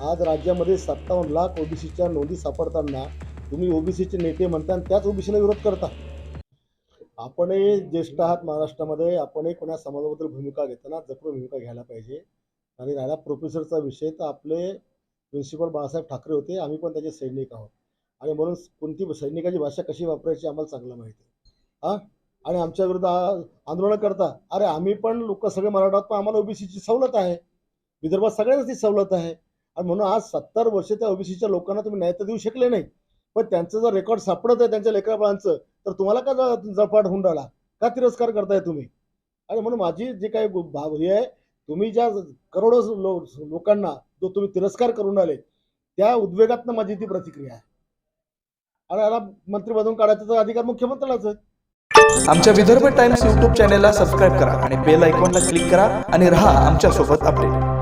आज राज्यामध्ये सत्तावन्न लाख ओबीसीच्या नोंदी सापडताना तुम्ही ओबीसीचे नेते म्हणता आणि त्याच ओबीसीला विरोध करता. आपणही ज्येष्ठ आहात महाराष्ट्रामध्ये आपणही कोणा समाजाबद्दल भूमिका घेताना जपून भूमिका घ्यायला पाहिजे. आणि राहिला प्रोफेसरचा विषय तर आपले प्रिन्सिपल बाळासाहेब ठाकरे होते आम्ही पण त्याचे सैनिक आहोत. आणि म्हणून कोणती सैनिकाची भाषा कशी वापरायची आम्हाला चांगलं माहिती आहे. हां? आणि आमच्या विरुद्ध आंदोलनं करता. अरे आम्ही पण लोक सगळे मराठा आहोत पण आम्हाला ओबीसीची सवलत आहे. विदर्भात सगळ्यांनाच ती सवलत आहे. आणि म्हणून आज सत्तर वर्ष त्या ओबीसीच्या लोकांना तुम्ही न्याय तर देऊ शकले नाही. पण त्यांचं जर रेकॉर्ड सापडत आहे त्यांच्या लेकराबाळांचं तर तुम्हाला का जळपाट होऊन राहिला? का तिरस्कार करताय तुम्ही? आणि म्हणून माझी जे काही भाव हे आहे तुम्ही ज्या करोडो लो लोकांना जो तुम्ही तिरस्कार करून आले त्या उद्वेगातनं माझी ती प्रतिक्रिया आहे. आणि याला मंत्री बनवून काढायचा अधिकार मुख्यमंत्र्यालाच आहे. आमच्या विदर्भ टाइम्स यूट्यूब चॅनेलला सबस्क्राईब करा आणि बेल आयकॉनला क्लिक करा आणि रहा आमच्यासोबत अपडेट.